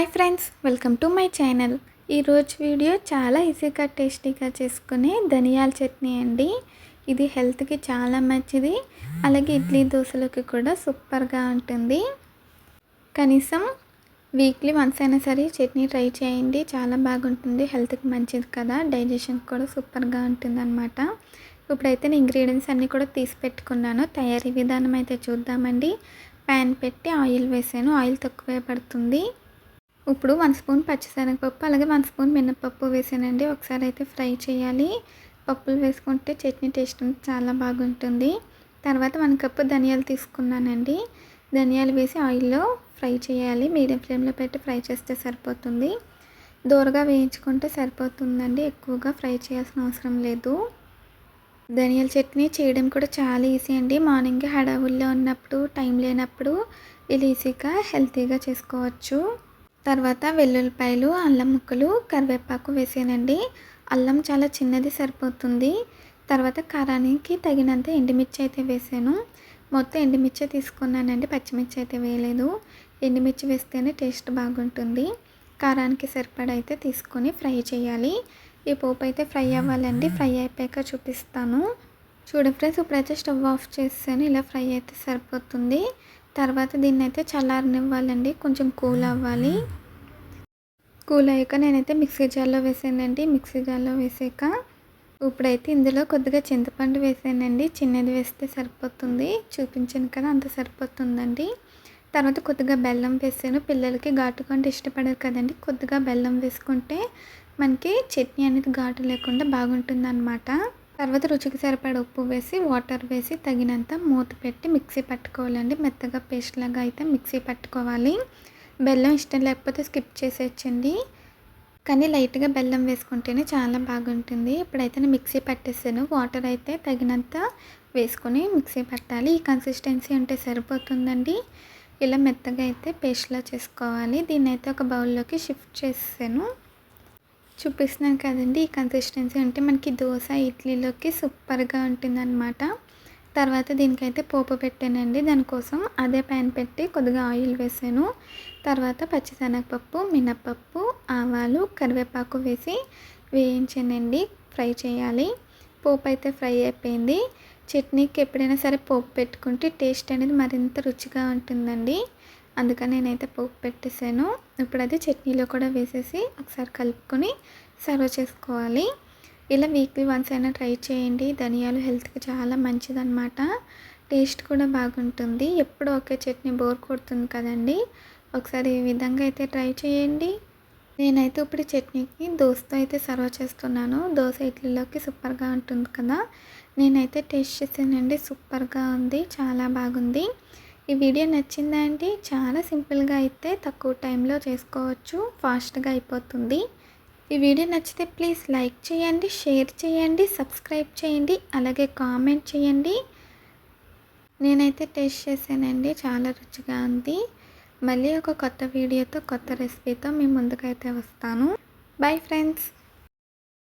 Hi friends welcome to my channel. ఈరోజు video చాలా ఈజీగా టేస్టీగా చేసుకునే ధనియాల చట్నీ అండి. ఇది హెల్త్కి చాలా మంచిది. అలాగే ఇడ్లీ దోశలకి కూడా సూపర్గా ఉంటుంది. కనీసం వీక్లీ వన్స్ అయినా సరే చట్నీ ట్రై చేయండి. చాలా బాగుంటుంది. హెల్త్కి మంచిది కదా. డైజెషన్కి కూడా సూపర్గా ఉంటుంది అనమాట ఇప్పుడైతే నేను ఇంగ్రీడియంట్స్ అన్నీ కూడా తీసి పెట్టుకున్నాను. తయారీ విధానం అయితే చూద్దామండి. ప్యాన్ పెట్టి ఆయిల్ వేసాను. ఆయిల్ తక్కువే పడుతుంది. ఇప్పుడు వన్ స్పూన్ పచ్చిశనగపప్పు అలాగే వన్ స్పూన్ మినపప్పు వేసానండి. ఒకసారి అయితే ఫ్రై చేయాలి. పప్పులు వేసుకుంటే చట్నీ టేస్ట్ చాలా బాగుంటుంది. తర్వాత వన్ కప్పు ధనియాలు తీసుకున్నానండి. ధనియాలు వేసి ఆయిల్లో ఫ్రై చేయాలి. మీడియం ఫ్లేమ్లో పెట్టి ఫ్రై చేస్తే సరిపోతుంది. దూరగా వేయించుకుంటే సరిపోతుందండి. ఎక్కువగా ఫ్రై చేయాల్సిన అవసరం లేదు. ధనియాల చట్నీ చేయడం కూడా చాలా ఈజీ అండి. మార్నింగ్ హడావుల్లో ఉన్నప్పుడు టైం లేనప్పుడు ఇది ఈజీగా హెల్తీగా చేసుకోవచ్చు. తర్వాత వెల్లుల్లిపాయలు అల్లం ముక్కలు కరివేపాకు వేసానండి. అల్లం చాలా చిన్నది సరిపోతుంది. తర్వాత కారానికి తగినంత ఎండుమిర్చి అయితే వేసాను. మొత్తం ఎండుమిర్చి తీసుకున్నానండి. పచ్చిమిర్చి అయితే వేయలేదు. ఎండుమిర్చి వేస్తేనే టేస్ట్ బాగుంటుంది. కారానికి సరిపడైతే అయితే తీసుకొని ఫ్రై చేయాలి. ఈ పోపు అయితే ఫ్రై అవ్వాలండి. ఫ్రై అయిపోయాక చూపిస్తాను. చూడ ఫ్రెండ్స్ ఇప్పుడైతే స్టవ్ ఆఫ్ చేసాను ఇలా ఫ్రై అయితే సరిపోతుంది. తర్వాత దీన్ని అయితే చల్లారనివ్వాలండి. కొంచెం కూల్ అవ్వాలి. కూల్ అయ్యాక నేనైతే మిక్సీ జార్లో వేసానండి. మిక్సీ జార్లో వేసాక ఇప్పుడైతే ఇందులో కొద్దిగా చింతపండు వేసానండి. చిన్నది వేస్తే సరిపోతుంది. చూపించాను కదా అంత సరిపోతుందండి. తర్వాత కొద్దిగా బెల్లం వేసాను. పిల్లలకి ఘాటుగా అంటే ఇష్టపడరు కదండి. కొద్దిగా బెల్లం వేసుకుంటే మనకి చట్నీ అనేది ఘాటు లేకుండా బాగుంటుంది అనమాట తర్వాత రుచికి సరిపడ ఉప్పు వేసి వాటర్ వేసి తగినంత మూత పెట్టి మిక్సీ పట్టుకోవాలండి. మెత్తగా పేస్ట్ లాగా అయితే మిక్సీ పట్టుకోవాలి. బెల్లం ఇష్టం లేకపోతే స్కిప్ చేసేయచ్చండి. కానీ లైట్గా బెల్లం వేసుకుంటేనే చాలా బాగుంటుంది. ఇప్పుడైతే నేను మిక్సీ పట్టేసాను. వాటర్ అయితే తగినంత వేసుకొని మిక్సీ పట్టాలి. ఈ కన్సిస్టెన్సీ ఉంటే సరిపోతుందండి. ఇలా మెత్తగా అయితే పేస్ట్లా చేసుకోవాలి. దీన్ని అయితే ఒక బౌల్లోకి షిఫ్ట్ చేసాను చూపిస్తున్నాను కదండి ఈ కన్సిస్టెన్సీ ఉంటే మనకి దోశ ఇడ్లీలోకి సూపర్గా ఉంటుందన్నమాట. తర్వాత దీనికైతే పోపు పెట్టానండి. దానికోసం అదే ప్యాన్ పెట్టి కొద్దిగా ఆయిల్ వేసాను. తర్వాత పచ్చిశనగపప్పు మినప్పప్పు ఆవాలు కరివేపాకు వేసి వేయించానండి. ఫ్రై చేయాలి. పోపు అయితే ఫ్రై అయిపోయింది. చట్నీకి ఎప్పుడైనా సరే పోపు పెట్టుకుంటే టేస్ట్ అనేది మరింత రుచిగా ఉంటుందండి. అందుకని నేనైతే పోపు పెట్టేసాను ఇప్పుడు అది చట్నీలో కూడా వేసేసి ఒకసారి కలుపుకొని సర్వ్ చేసుకోవాలి. ఇలా వీక్లీ వన్స్ అయినా ట్రై చేయండి. ధనియాలు హెల్త్కి చాలా మంచిదన్నమాట. టేస్ట్ కూడా బాగుంటుంది. ఎప్పుడు ఒకే చట్నీ బోర్ కొడుతుంది కదండి. ఒకసారి ఈ విధంగా అయితే ట్రై చేయండి. నేనైతే ఇప్పుడు చట్నీకి దోశతో అయితే సర్వ్ చేస్తున్నాను. దోశ ఇడ్లీలోకి సూపర్గా ఉంటుంది కదా. నేనైతే టేస్ట్ చేసానండి సూపర్గా ఉంది. చాలా బాగుంది. ఈ వీడియో నచ్చిందా అండి చాలా సింపుల్గా అయితే తక్కువ టైంలో చేసుకోవచ్చు. ఫాస్ట్గా అయిపోతుంది. ఈ వీడియో నచ్చితే ప్లీజ్ లైక్ చేయండి షేర్ చేయండి సబ్స్క్రైబ్ చేయండి అలాగే కామెంట్ చేయండి. నేనైతే టేస్ట్ చేశానండి చాలా రుచిగా ఉంది. మళ్ళీ ఒక కొత్త వీడియోతో కొత్త రెసిపీతో మీ ముందుకైతే వస్తాను. Bye friends!